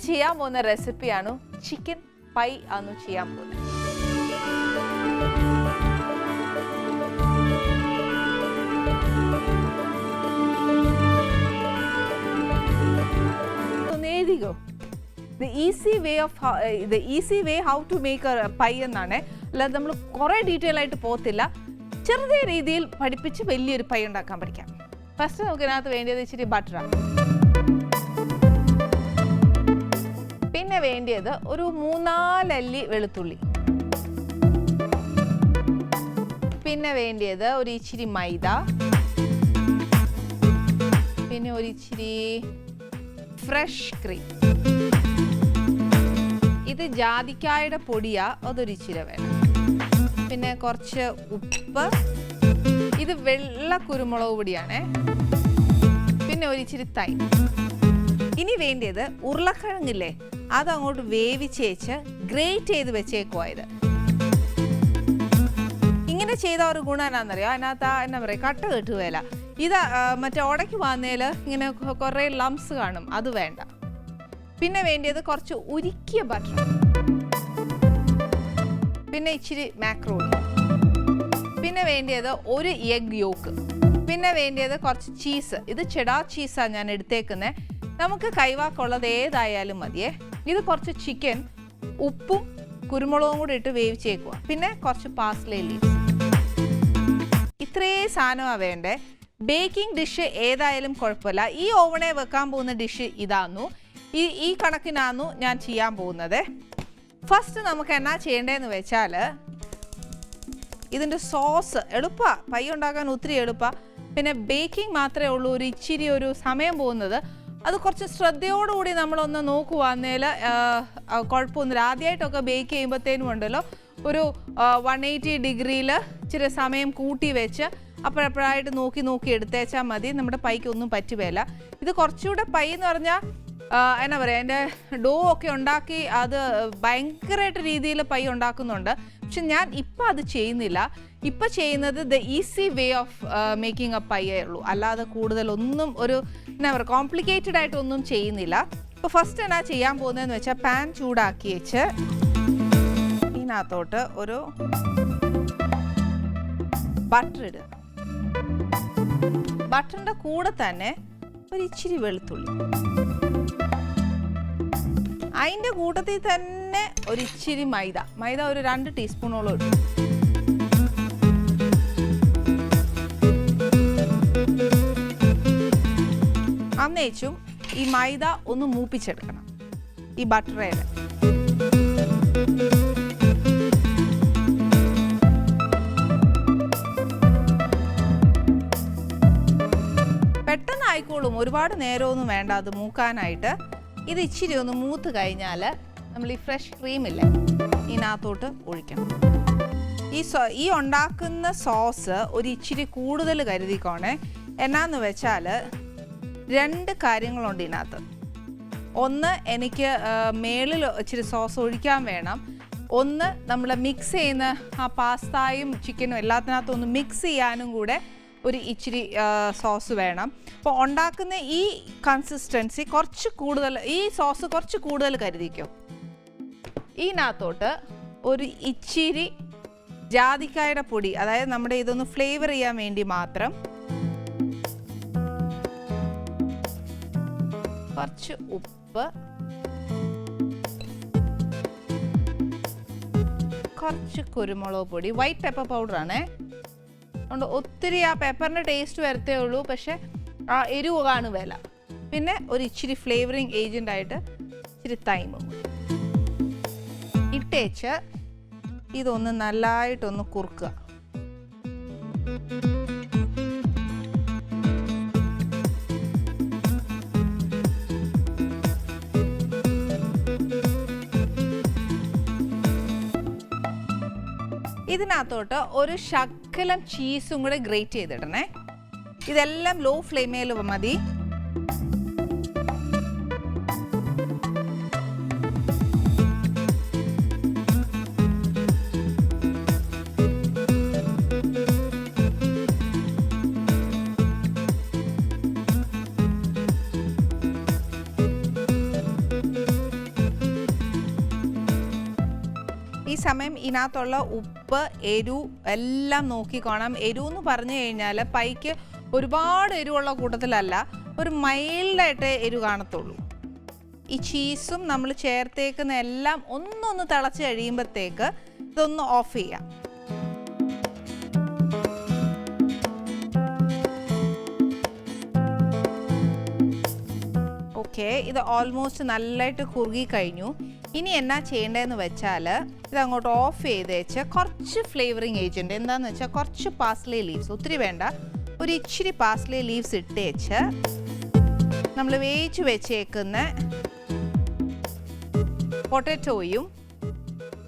ചെയ്യാൻ പോകുന്ന റെസിപ്പിയാണ് ചിക്കൻ പൈ ആണ് ചെയ്യാൻ പോകുന്നത്. Easy way of the easy way how to make pie എന്നാണ്. അല്ലാതെ നമ്മൾ കുറേ ഡീറ്റെയിൽ ആയിട്ട് പോകത്തില്ല. ചെറിയ രീതിയിൽ പഠിപ്പിച്ച് വലിയൊരു പൈ ഉണ്ടാക്കാൻ പഠിക്കാം. ഫസ്റ്റ് നമുക്ക് ഇതിനകത്ത് വേണ്ടിയത് ഇച്ചിരി ബട്ടറാണ് വേണ്ടിയത് ഒരു മൂന്നാലല്ലി വെളുത്തുള്ളി. പിന്നെ വേണ്ടിയത് ഒരു ഇച്ചിരി മൈദ. പിന്നെ ഒരു ഇച്ചിരി ഫ്രഷ് ക്രീം. ഇത് ജാതിക്കായുടെ പൊടിയാ അതൊരു ഇച്ചിരി വേണം. പിന്നെ കുറച്ച് ഉപ്പ്. ഇത് വെള്ള കുരുമുളക് പൊടിയാണേ. പിന്നെ ഒരിച്ചിരി തൈ ഇനി വേണ്ടിയത് ഉരുളക്കിഴങ്ങില്ലേ? അത് അങ്ങോട്ട് വേവിച്ചേച്ച് ഗ്രേറ്റ് ചെയ്ത് വെച്ചേക്കുവായത്. ഇങ്ങനെ ചെയ്ത ഒരു ഗുണം എന്നാന്നറിയോ അതിനകത്ത് ആ എന്നാ പറയുക കട്ട കെട്ടുകയില്ല ഇത് മറ്റേ ഉടക്കി വന്നേൽ ഇങ്ങനെ കുറേ ലംസ് കാണും. അത് വേണ്ട. പിന്നെ വേണ്ടിയത് കുറച്ച് ഉരുക്കിയ ബട്ടർ പിന്നെ ഇച്ചിരി മാക്രോൺ പിന്നെ വേണ്ടിയത് ഒരു എഗ് യോക്ക് പിന്നെ വേണ്ടിയത് കുറച്ച് ചീസ് ഇത് ചെടാ ചീസാണ് ഞാൻ എടുത്തേക്കുന്നത് നമുക്ക് കൈവാക്കുള്ളത് ഏതായാലും മതിയേ. ഇത് കുറച്ച് ചിക്കൻ ഉപ്പും കുരുമുളകും കൂടി ഇട്ട് വേവിച്ചേക്കുക പിന്നെ കുറച്ച് പാസ്ലേ ലീവ്സ് ഇത്രേ സാധനമാണ് വേണ്ടേ. ബേക്കിംഗ് ഡിഷ് ഏതായാലും കുഴപ്പമില്ല. ഈ ഓവണെ വെക്കാൻ പോകുന്ന ഡിഷ് ഇതാന്നു. ഈ ഈ കണക്കിനാന്നു ഞാൻ ചെയ്യാൻ പോകുന്നത്. ഫസ്റ്റ് നമുക്ക് എന്നാ ചെയ്യേണ്ടതെന്ന് വെച്ചാൽ ഇതിന്റെ സോസ് എളുപ്പമാണ് പൈ ഉണ്ടാക്കാൻ ഒത്തിരി എളുപ്പമാണ് പിന്നെ ബേക്കിംഗ് മാത്രമേ ഉള്ളൂ. ഒരു ഇച്ചിരി ഒരു സമയം പോകുന്നത്. അത് കുറച്ച് ശ്രദ്ധയോടുകൂടി നമ്മളൊന്ന് നോക്കുവാന്നേൽ കുഴപ്പമൊന്നുമില്ല. ആദ്യമായിട്ടൊക്കെ ബേക്ക് ചെയ്യുമ്പോഴത്തേനും ഉണ്ടല്ലോ ഒരു വൺ എയ്റ്റി ഡിഗ്രിയിൽ ഇച്ചിരി സമയം കൂട്ടി വെച്ച് അപ്പോഴപ്പോഴായിട്ട് നോക്കി നോക്കി എടുത്തേച്ചാൽ മതി. നമ്മുടെ പൈക്ക് ഒന്നും പറ്റുകയില്ല ഇത് കുറച്ചുകൂടെ പൈ എന്ന് പറഞ്ഞാൽ എന്നാ പറയുക എന്റെ ഡോ ഒക്കെ ഉണ്ടാക്കി അത് ഭയങ്കരമായിട്ട് രീതിയിൽ പൈ ഉണ്ടാക്കുന്നുണ്ട്. പക്ഷെ ഞാൻ ഇപ്പം അത് ചെയ്യുന്നില്ല. ഇപ്പം ചെയ്യുന്നത് the easy way of making a പൈയേ ഉള്ളൂ. അല്ലാതെ കൂടുതലൊന്നും ഒരു എന്നാ പറയുക കോംപ്ലിക്കേറ്റഡ് ആയിട്ടൊന്നും ചെയ്യുന്നില്ല. ഇപ്പോൾ ഫസ്റ്റ് എന്നാ ചെയ്യാൻ പോകുന്നതെന്ന് വെച്ചാൽ പാൻ ചൂടാക്കി വെച്ച് ഇതിനകത്തോട്ട് ഒരു ബട്ടർ ഇടുക. ബട്ടറിന്റെ കൂടെ തന്നെ ഒരു ഇച്ചിരി വെളുത്തുള്ളി. അതിന്റെ കൂട്ടത്തിൽ തന്നെ ഒരു ഇച്ചിരി മൈദ. മൈദ ഒരു രണ്ട് ടീസ്പൂണോളം ഇടും. അന്നേച്ചും ഈ മൈദ ഒന്ന് മൂപ്പിച്ചെടുക്കണം. ഈ ബട്ടറേൽ പെട്ടെന്ന് ആയിക്കോളും ഒരുപാട് നേരമൊന്നും വേണ്ട. അത് മൂക്കാനായിട്ട്. ഇത് ഇച്ചിരി ഒന്ന് മൂത്ത് കഴിഞ്ഞാൽ നമ്മൾ ഈ ഫ്രഷ് ക്രീമില്ലേ ഇതിനകത്തോട്ട് ഒഴിക്കണം. ഈ സോ ഈ ഉണ്ടാക്കുന്ന സോസ് ഒരു ഇച്ചിരി കൂടുതൽ കരുതിക്കോണേ. എന്നാന്ന് വെച്ചാൽ രണ്ട് കാര്യങ്ങളുണ്ട് ഇതിനകത്ത്. ഒന്ന് എനിക്ക് മേളിൽ ഇച്ചിരി സോസ് ഒഴിക്കാൻ വേണം. ഒന്ന് നമ്മൾ മിക്സ് ചെയ്യുന്ന ആ പാസ്തായും ചിക്കനും എല്ലാത്തിനകത്തും ഒന്ന് മിക്സ് ചെയ്യാനും കൂടെ ഒരു ഇച്ചിരി സോസ് വേണം. അപ്പോൾ ഉണ്ടാക്കുന്ന ഈ കൺസിസ്റ്റൻസി കുറച്ച് കൂടുതൽ ഈ സോസ് കുറച്ച് കൂടുതൽ കരുതിക്കും. ഇതിനകത്തോട്ട് ഒരു ഇച്ചിരി ജാതിക്കായുടെ പൊടി അതായത് നമ്മുടെ ഇതൊന്ന് ഫ്ലേവർ ചെയ്യാൻ വേണ്ടി മാത്രം കുറച്ച് ഉപ്പ് കുറച്ച് കുരുമുളക് പൊടി വൈറ്റ് പെപ്പർ പൗഡർ ആണേ. അതുകൊണ്ട് ഒത്തിരി ആ പെപ്പറിന്റെ ടേസ്റ്റ് വരത്തേ ഉള്ളൂ. പക്ഷേ ആ എരിവ് കാണും വില. പിന്നെ ഒരു ഇച്ചിരി ഫ്ലേവറിങ് ഏജന്റ് ആയിട്ട് ഇച്ചിരി തൈമും ഇട്ടേച്ച് ഇതൊന്ന് നല്ലതായിട്ടൊന്ന് കുറുക്കുക. ഇതിനകത്തോട്ട് ഒരു ശക്കലം ചീസും കൂടെ ഗ്രേറ്റ് ചെയ്തിടണേ. ഇതെല്ലാം ലോ ഫ്ലെയിമേൽ മതി. ഇതിനകത്തുള്ള ഉപ്പ് എരു എല്ലാം നോക്കിക്കോണം എരു എന്ന് പറഞ്ഞു കഴിഞ്ഞാൽ പൈക്ക് ഒരുപാട് എരിവുള്ള കൂട്ടത്തിലല്ല ഒരു മൈൽഡായിട്ട് എരു കാണത്തുള്ളൂ. ഈ ചീസും നമ്മൾ ചേർത്തേക്കുന്ന എല്ലാം ഒന്നൊന്ന് തിളച്ച് കഴിയുമ്പോഴത്തേക്ക് ഇതൊന്ന് ഓഫ് ചെയ്യാം. ഓക്കെ ഇത് ഓൾമോസ്റ്റ് നല്ലതായിട്ട് കുറുകി കഴിഞ്ഞു. ഇനി എന്നാ ചെയ്യേണ്ടതെന്ന് വെച്ചാൽ ഇതങ്ങോട്ട് ഓഫ് ചെയ്ത് വെച്ച് കുറച്ച് ഫ്ലേവറിങ് ഏജന്റ് എന്താണെന്ന് വെച്ചാൽ കുറച്ച് പാസ്ലി ലീവ്സ് ഒത്തിരി വേണ്ട. ഒരു ഇച്ചിരി പാസ്ലി ലീവ്സ് ഇട്ട് വെച്ച് നമ്മൾ വേവിച്ച് വെച്ചേക്കുന്ന പൊട്ടറ്റോയും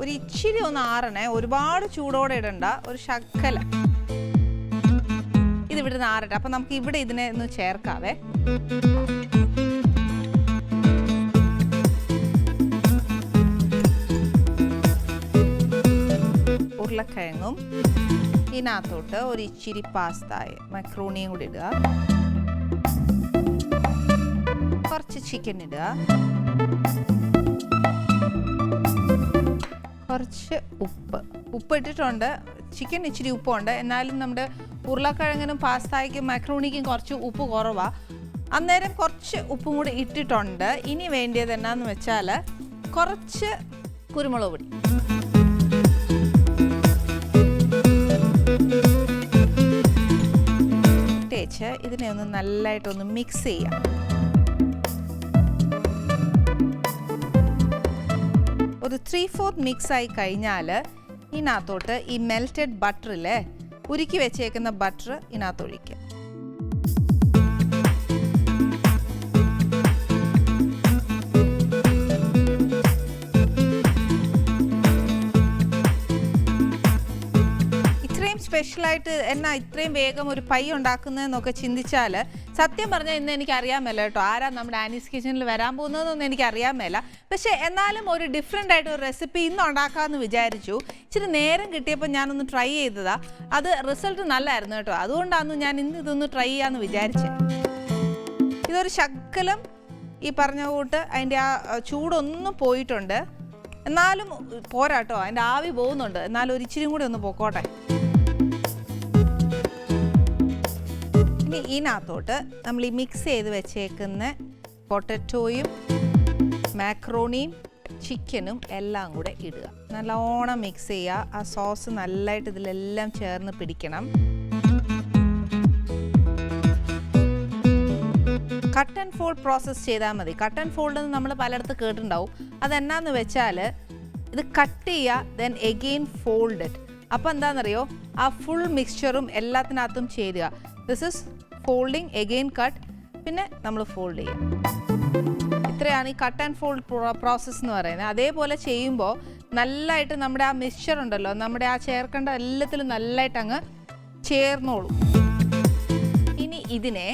ഒരു ഇച്ചിരി ഒന്ന് ആറണേ ഒരുപാട് ചൂടോടെ ഇടണ്ട ഒരു ശക്കല ഇതിവിടെ നിന്ന് ആറട്ടെ. അപ്പം നമുക്ക് ഇവിടെ ഇതിനെ ഒന്ന് ചേർക്കാവേ. ഉരുളക്കിഴങ്ങും ഇതിനകത്തോട്ട് ഒരു ഇച്ചിരി പാസ്തായ മക്രോണിയും കൂടി ഇടുക. കുറച്ച് ചിക്കൻ ഇടുക. കുറച്ച് ഉപ്പ്. ഉപ്പ് ഇട്ടിട്ടുണ്ട്. ചിക്കൻ ഇച്ചിരി ഉപ്പുണ്ട്. എന്നാലും നമ്മുടെ ഉരുളക്കിഴങ്ങിനും പാസ്തായ്ക്കും മക്രോണിക്കും കുറച്ച് ഉപ്പ് കുറവാണ് അന്നേരം കുറച്ച് ഉപ്പും കൂടി ഇട്ടിട്ടുണ്ട്. ഇനി വേണ്ടിയത് എന്നാന്ന് വെച്ചാൽ കുറച്ച് കുരുമുളക് പൊടി. തേച്ച് ഇതിനെ ഒന്ന് നല്ലതായിട്ടൊന്ന് മിക്സ് ചെയ്യാം. ഒരു ത്രീ ഫോർത്ത് മിക്സ് ആയി കഴിഞ്ഞാൽ ഇതിനകത്തോട്ട് ഈ മെൽറ്റഡ് ബട്ടറിലെ ഉരുക്കി വെച്ചേക്കുന്ന ബട്ടർ ഇതിനകത്ത് ഒഴിക്കുക സ്പെഷ്യലായിട്ട് എന്നാ ഇത്രയും വേഗം ഒരു പൈ ഉണ്ടാക്കുന്നതെന്നൊക്കെ ചിന്തിച്ചാൽ സത്യം പറഞ്ഞാൽ ഇന്ന് എനിക്ക് അറിയാൻ മേല കേട്ടോ. ആരാ നമ്മുടെ ആനീസ് കിച്ചണിൽ വരാൻ പോകുന്നതെന്നൊന്നും എനിക്ക് അറിയാൻ മേല പക്ഷേ എന്നാലും ഒരു ഡിഫറെന്റ് ആയിട്ട് ഒരു റെസിപ്പി ഇന്ന് ഉണ്ടാക്കാമെന്ന് വിചാരിച്ചു. ഇച്ചിരി നേരം കിട്ടിയപ്പോൾ ഞാനൊന്ന് ട്രൈ ചെയ്തതാ. അത് റിസൾട്ട് നല്ലായിരുന്നു കേട്ടോ. അതുകൊണ്ടാണ് ഞാൻ ഇന്ന് ഇതൊന്ന് ട്രൈ ചെയ്യാമെന്ന് വിചാരിച്ചത് ഇതൊരു ശക്കലം ഈ പറഞ്ഞ കൂട്ട് അതിന്റെ ആ ചൂടൊന്നും പോയിട്ടുണ്ട്. എന്നാലും പോരാട്ടോ. അതിന്റെ ആവി പോകുന്നുണ്ട്. എന്നാലും ഒരു ഇച്ചിരി കൂടി ഒന്ന് പൊക്കോട്ടെ. ഇനി ഇതിനകത്തോട്ട് നമ്മൾ ഈ മിക്സ് ചെയ്ത് വെച്ചേക്കുന്ന പൊട്ടറ്റോയും മാക്രോണിയും ചിക്കനും എല്ലാം കൂടെ ഇടുക. നല്ലോണം മിക്സ് ചെയ്യുക. ആ സോസ് നല്ലതായിട്ട് ഇതിലെല്ലാം ചേർന്ന് പിടിക്കണം. കട്ട് ആൻഡ് ഫോൾഡ് പ്രോസസ്സ് ചെയ്താൽ മതി. കട്ട് ആൻഡ് ഫോൾഡ് എന്ന് നമ്മൾ പലയിടത്ത് കേട്ടിട്ടുണ്ടാവും. അതെന്നാന്ന് വെച്ചാൽ ഇത് കട്ട് ചെയ്യുക ദെൻ എഗെയിൻ ഫോൾഡ് അപ്പോൾ എന്താണെന്നറിയോ? ആ ഫുൾ മിക്സ്ചറും എല്ലാത്തിനകത്തും ചേരുക this is folding again cut പിന്നെ നമ്മൾ ഫോൾഡ് ചെയ്യാം. ഇത്രയാണ് ഈ കട്ട് ആൻഡ് ഫോൾഡ് പ്രോസസ്സ് എന്ന് പറയുന്നത്. അതേപോലെ ചെയ്യുമ്പോൾ നല്ലതായിട്ട് നമ്മുടെ ആ മിക്സ്ചർ ഉണ്ടല്ലോ നമ്മുടെ ആ ചേർക്കേണ്ട എല്ലാത്തിലും നല്ലതായിട്ട് അങ്ങ് ചേർന്നോളും. ഇനി ഇതിനെ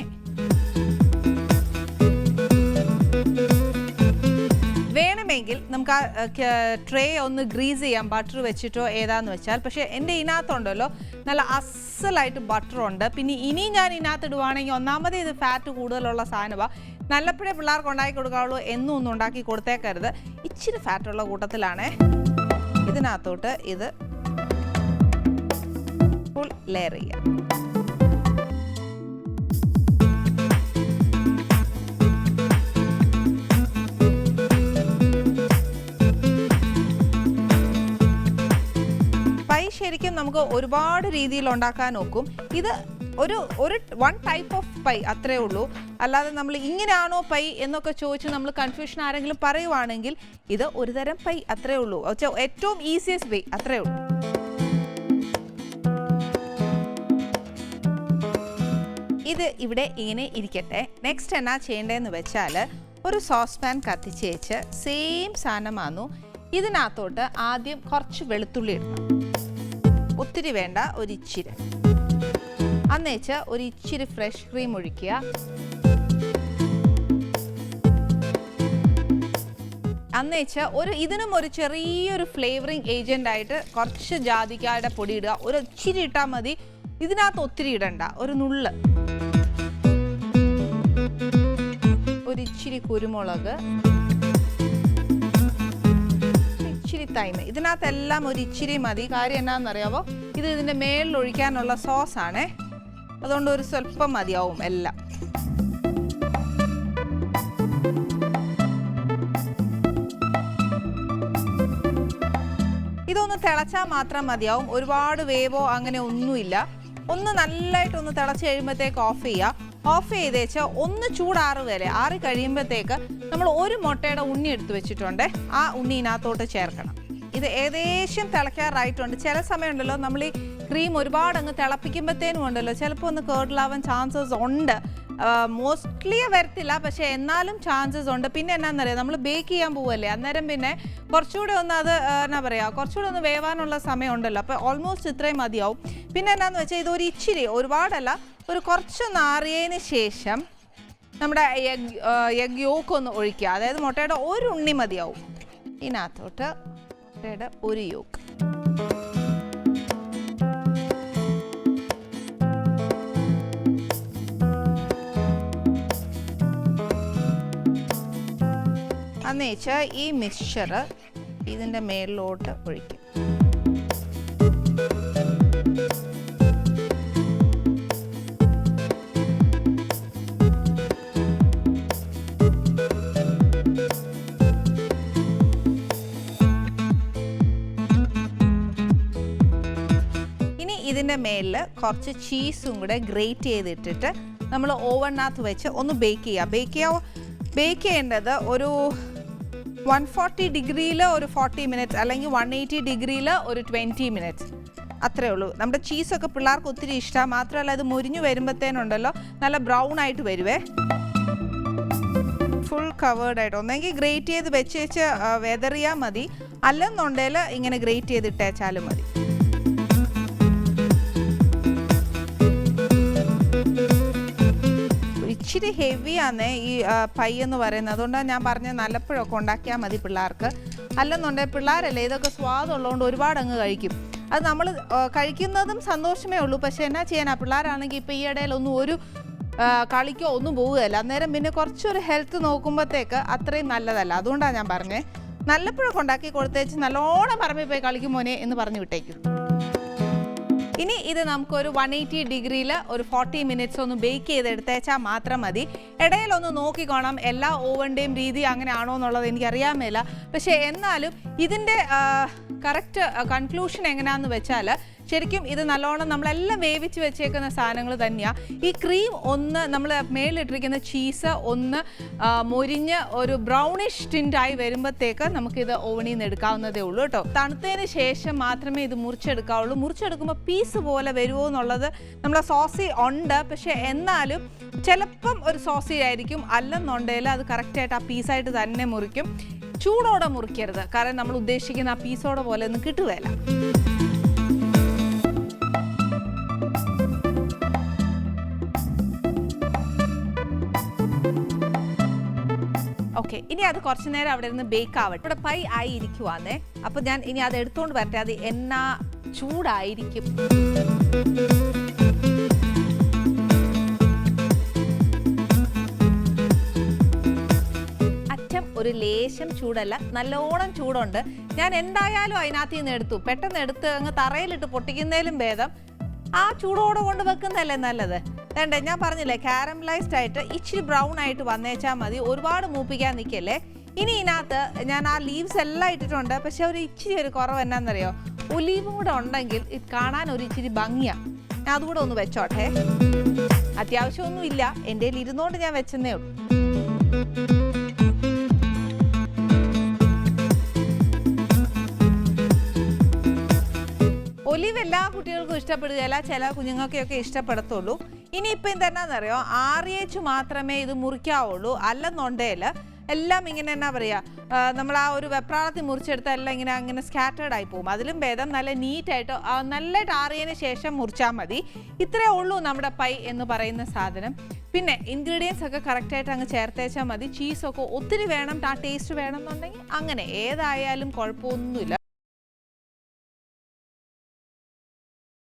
വേണമെങ്കിൽ നമുക്ക് ആ ട്രേ ഒന്ന് ഗ്രീസ് ചെയ്യാം. ബട്ടർ വെച്ചിട്ടോ ഏതാന്ന് വെച്ചാൽ. പക്ഷേ എന്റെ ഇതിനകത്തുണ്ടല്ലോ. നല്ല അസലായിട്ട് ബട്ടർ ഉണ്ട് പിന്നെ ഇനിയും ഞാൻ ഇതിനകത്ത് ഇടുവാണെങ്കിൽ ഒന്നാമത് ഇത് ഫാറ്റ് കൂടുതലുള്ള സാധനമാണ് നല്ലപ്പോഴേ പിള്ളേർക്ക് ഉണ്ടാക്കി കൊടുക്കാവുള്ളൂ എന്നും ഒന്നും ഉണ്ടാക്കി കൊടുത്തേക്കരുത്. ഇച്ചിരി ഫാറ്റുള്ള കൂട്ടത്തിലാണ്. ഇതിനകത്തോട്ട് ഇത് ലെയർ ചെയ്യാം. ശരിക്കും നമുക്ക് ഒരുപാട് രീതിയിൽ ഉണ്ടാക്കാൻ നോക്കും. ഇത് ഒരു ഒരു വൺ ടൈപ്പ് ഓഫ് പൈ അത്രേ ഉള്ളൂ. അല്ലാതെ നമ്മൾ ഇങ്ങനെയാണോ പൈ എന്നൊക്കെ ചോദിച്ച് നമ്മൾ കൺഫ്യൂഷൻ ആരെങ്കിലും പറയുവാണെങ്കിൽ ഇത് ഒരു തരം പൈ അത്രേ ഉള്ളൂ. ഏറ്റവും ഈസിയസ്റ്റ് വേ അത്രേ ഉള്ളൂ. ഇത് ഇവിടെ ഇങ്ങനെ ഇരിക്കട്ടെ. നെക്സ്റ്റ് എന്നാ ചെയ്യേണ്ടതെന്ന് വെച്ചാൽ ഒരു സോസ് പാൻ കത്തിച്ച് വെച്ച് സെയിം സാധനമാന്നു ഇതിനകത്തോട്ട് ആദ്യം കുറച്ച് വെളുത്തുള്ളി ഇടണം. ഒത്തിരി വേണ്ട ഒരു ഇച്ചിരി അന്നേച്ച് ഒരു ഇച്ചിരി ഫ്രഷ് ക്രീം ഒഴിക്കുക. അന്നേച്ച് ഒരു ഇതിനും ഒരു ചെറിയൊരു ഫ്ലേവറിങ് ഏജന്റ് ആയിട്ട് കുറച്ച് ജാതിക്കായുടെ പൊടി ഇടുക. ഒരു ഇച്ചിരി ഇട്ടാൽ മതി. ഇതിനകത്ത് ഒത്തിരി ഇടണ്ട ഒരു നുള്ള്. ഒരു ഇച്ചിരി കുരുമുളക്. ഇച്ചിരി തൈമ ഇതിനകത്തെല്ലാം ഒരു ഇച്ചിരി മതി. കാര്യം എന്നാണെന്നറിയാവോ? ഇത് ഇതിന്റെ മേളിൽ ഒഴിക്കാനുള്ള സോസ് ആണേ. അതുകൊണ്ട് ഒരു സ്വല്പം മതിയാവും എല്ലാം. ഇതൊന്ന് തിളച്ചാൽ മാത്രം മതിയാവും. ഒരുപാട് വേവോ അങ്ങനെ ഒന്നുമില്ല. ഒന്ന് നല്ലതായിട്ടൊന്ന് തിളച്ച് കഴിയുമ്പോഴത്തേക്ക് ഓഫ് ചെയ്യുക ഓഫ് ചെയ്തേച്ച് ഒന്ന് ചൂടാറ് വരെ ആറി കഴിയുമ്പോഴത്തേക്ക് നമ്മൾ ഒരു മുട്ടയുടെ ഉണ്ണി എടുത്തു വെച്ചിട്ടുണ്ട്. ആ ഉണ്ണി ഇതിനകത്തോട്ട് ചേർക്കണം. ഇത് ഏകദേശം തിളയ്ക്കാറായിട്ടുണ്ട്. ചില സമയമുണ്ടല്ലോ നമ്മൾ ഈ ക്രീം ഒരുപാട് അങ്ങ് തിളപ്പിക്കുമ്പോഴത്തേനും ഉണ്ടല്ലോ. ചിലപ്പോൾ ഒന്ന് കേർഡിലാവാൻ ചാൻസസ് ഉണ്ട്. മോസ്റ്റ്ലി വരത്തില്ല. പക്ഷെ എന്നാലും ചാൻസസ് ഉണ്ട്. പിന്നെ എന്നാന്നറിയാം? നമ്മൾ ബേക്ക് ചെയ്യാൻ പോവല്ലേ? അന്നേരം പിന്നെ കുറച്ചുകൂടെ ഒന്ന് അത് എന്നാ പറയുക കുറച്ചുകൂടെ ഒന്ന് വേവാനുള്ള സമയം ഉണ്ടല്ലോ. അപ്പോൾ ഓൾമോസ്റ്റ് ഇത്രയും മതിയാവും. പിന്നെ എന്നാന്ന് വെച്ചാൽ ഇതൊരു ഇച്ചിരി ഒരുപാടല്ല ഒരു കുറച്ച് നാറിയതിന് ശേഷം നമ്മുടെ എഗ് എഗ് യോക്ക് ഒന്ന് ഒഴിക്കുക. അതായത് മുട്ടയുടെ ഒരു ഉണ്ണി മതിയാവും. ഇതിനകത്തോട്ട് മുട്ടയുടെ ഒരു യോക്ക് അന്നേച്ച് ഈ മിക്സ്ചർ ഇതിന്റെ മേളിലോട്ട് ഒഴിക്കും. ഇനി ഇതിന്റെ മേലിൽ കുറച്ച് ചീസും കൂടെ ഗ്രേറ്റ് ചെയ്തിട്ടിട്ട് നമ്മൾ ഓവണിനകത്ത് വെച്ച് ഒന്ന് ബേക്ക് ചെയ്യുക ബേക്ക് ചെയ്യുക ബേക്ക് ചെയ്യേണ്ടത് ഒരു വൺ ഫോർട്ടി ഡിഗ്രിയിൽ ഒരു ഫോർട്ടി മിനിറ്റ്സ് അല്ലെങ്കിൽ വൺ എയ്റ്റി ഡിഗ്രിയിൽ ഒരു ട്വന്റി മിനിറ്റ്സ് അത്രേ ഉള്ളൂ. നമ്മുടെ ചീസൊക്കെ പിള്ളേർക്ക് ഒത്തിരി ഇഷ്ടമാണ് മാത്രമല്ല അത് മുരിഞ്ഞു വരുമ്പോഴത്തേനുണ്ടല്ലോ നല്ല ബ്രൗൺ ആയിട്ട് വരുവേ. ഫുൾ കവേർഡ് ആയിട്ട്. ഒന്നെങ്കിൽ ഗ്രേറ്റ് ചെയ്ത് വെച്ച് വെച്ച് വെതറിയാൽ മതി. അല്ലെന്നുണ്ടെങ്കിൽ ഇങ്ങനെ ഗ്രേറ്റ് ചെയ്ത് ഇട്ടേച്ചാലും മതി. ഇച്ചിരി ഹെവിയാണ് ഈ പൈ എന്ന് പറയുന്നത്. അതുകൊണ്ടാണ് ഞാൻ പറഞ്ഞത് നല്ലപ്പോഴൊക്കെ ഉണ്ടാക്കിയാൽ മതി പിള്ളേർക്ക്. അല്ലെന്നുണ്ടെങ്കിൽ പിള്ളേരല്ലേ ഇതൊക്കെ സ്വാദുള്ളതുകൊണ്ട് ഒരുപാട് അങ്ങ് കഴിക്കും. അത് നമ്മൾ കഴിക്കുന്നതും സന്തോഷമേ ഉള്ളൂ. പക്ഷേ എന്നാ ചെയ്യാനാ? പിള്ളേരാണെങ്കിൽ ഇപ്പോൾ ഈ ഇടയിലൊന്നും ഒരു കളിക്കോ ഒന്നും പോവുകയല്ല. അന്നേരം പിന്നെ കുറച്ചൊരു ഹെൽത്ത് നോക്കുമ്പോഴത്തേക്ക് അത്രയും നല്ലതല്ല. അതുകൊണ്ടാണ് ഞാൻ പറഞ്ഞത് നല്ലപ്പോഴൊക്കെ ഉണ്ടാക്കി കൊടുത്തേച്ച് നല്ലോണം പറമ്പിൽ പോയി കളിക്കും മോനെ എന്ന് പറഞ്ഞു വിട്ടേക്കും. ഇനി ഇത് നമുക്കൊരു വൺ എയ്റ്റി ഡിഗ്രിയിൽ ഒരു ഫോർട്ടി മിനിറ്റ്സ് ഒന്ന് ബേക്ക് ചെയ്തെടുത്തേച്ചാൽ മാത്രം മതി. ഇടയിലൊന്ന് നോക്കിക്കോണം എല്ലാ ഓവന്റെയും രീതി അങ്ങനെയാണോ എന്നുള്ളത് എനിക്കറിയാൻ മേല. പക്ഷേ എന്നാലും ഇതിന്റെ കറക്റ്റ് കൺക്ലൂഷൻ എങ്ങനെയാണെന്ന് വെച്ചാൽ ശരിക്കും ഇത് നല്ലോണം നമ്മളെല്ലാം വേവിച്ച് വെച്ചേക്കുന്ന സാധനങ്ങൾ തന്നെയാണ് ഈ ക്രീം ഒന്ന് നമ്മൾ മേലിട്ടിരിക്കുന്ന ചീസ് ഒന്ന് മുരിഞ്ഞ് ഒരു ബ്രൗണിഷ് ടിന്റായി വരുമ്പോഴത്തേക്ക് നമുക്കിത് ഓവണിൽ നിന്ന് എടുക്കാവുന്നതേ ഉള്ളൂ കേട്ടോ. തണുത്തതിന് ശേഷം മാത്രമേ ഇത് മുറിച്ചെടുക്കാവുള്ളൂ. മുറിച്ചെടുക്കുമ്പോൾ പീസ് പോലെ വരുമോ എന്നുള്ളത് നമ്മളെ സോസി ഉണ്ട്. പക്ഷേ എന്നാലും ചിലപ്പം ഒരു സോസി ആയിരിക്കും. അല്ലെന്നുണ്ടെങ്കിൽ അത് കറക്റ്റായിട്ട് ആ പീസായിട്ട് തന്നെ മുറിക്കും. ചൂടോടെ മുറിക്കരുത്. കാരണം നമ്മൾ ഉദ്ദേശിക്കുന്ന ആ പീസോടെ പോലെ ഒന്നും കിട്ടുകയില്ല. ഓക്കെ ഇനി അത് കുറച്ച് നേരം അവിടെ നിന്ന് ബേക്ക് ആവട്ടെ. ഇവിടെ പൈ ആയി ഇരിക്കുവാന്നേ അപ്പൊ ഞാൻ ഇനി അത് എടുത്തോണ്ട് വരട്ടെ. അത് എന്നാ ചൂടായിരിക്കും. അറ്റം ഒരു ലേശം ചൂടല്ല നല്ലോണം ചൂടുണ്ട്. ഞാൻ എന്തായാലും അതിനകത്ത് നിന്ന് എടുത്തു. പെട്ടെന്ന് എടുത്ത് അങ്ങ് തറയിലിട്ട് പൊട്ടിക്കുന്നതിലും ഭേദം. ആ ചൂടോടെ കൊണ്ട് വെക്കുന്നതല്ലേ നല്ലത്? വേണ്ടേ ഞാൻ പറഞ്ഞില്ലേ കാരമലൈസ്ഡ് ആയിട്ട് ഇച്ചിരി ബ്രൗൺ ആയിട്ട് വന്നേച്ചാൽ മതി. ഒരുപാട് മൂപ്പിക്കാൻ നിൽക്കല്ലേ ഇനി ഇതിനകത്ത് ഞാൻ ആ ലീവ്സ് എല്ലാം ഇട്ടിട്ടുണ്ട്. പക്ഷെ ഒരു ഇച്ചിരി ഒരു കുറവ് എന്നാന്നറിയോ? ഒലീവും കൂടെ ഉണ്ടെങ്കിൽ ഇത് കാണാൻ ഒരു ഇച്ചിരി ഭംഗിയാണ് ഞാൻ അതുകൂടെ ഒന്ന് വെച്ചോട്ടെ. അത്യാവശ്യമൊന്നും ഇല്ല എന്റെ കയ്യിൽ ഇരുന്നോണ്ട് ഞാൻ വെച്ചെന്നേ ഉള്ളൂ. ഒലിവ് എല്ലാ കുട്ടികൾക്കും ഇഷ്ടപ്പെടുകയല്ല. ചില കുഞ്ഞുങ്ങൾക്കൊക്കെ ഇഷ്ടപ്പെടത്തുള്ളൂ. ഇനിയിപ്പോൾ ആർ എച്ച് മാത്രമേ ഇത് മുറിക്കാവുള്ളൂ. അല്ലെന്നുണ്ടെങ്കിൽ എല്ലാം ഇങ്ങനെ എന്നാ പറയുക നമ്മൾ ആ ഒരു വെപ്രാളത്തിൽ മുറിച്ചെടുത്താൽ എല്ലാം ഇങ്ങനെ അങ്ങനെ സ്കാറ്റേഡ് ആയി പോകും. അതിലും ഭേദം നല്ല നീറ്റായിട്ട് നല്ലതായിട്ട് ആറിയതിന് ശേഷം മുറിച്ചാൽ മതി. ഇത്രേ ഉള്ളൂ നമ്മുടെ പൈ എന്ന് പറയുന്ന സാധനം. പിന്നെ ഇൻഗ്രീഡിയൻസ് ഒക്കെ കറക്റ്റായിട്ട് അങ്ങ് ചേർത്തേച്ചാൽ മതി. ചീസൊക്കെ ഒത്തിരി വേണം ആ ടേസ്റ്റ് വേണം എന്നുണ്ടെങ്കിൽ അങ്ങനെ. ഏതായാലും കുഴപ്പമൊന്നുമില്ല.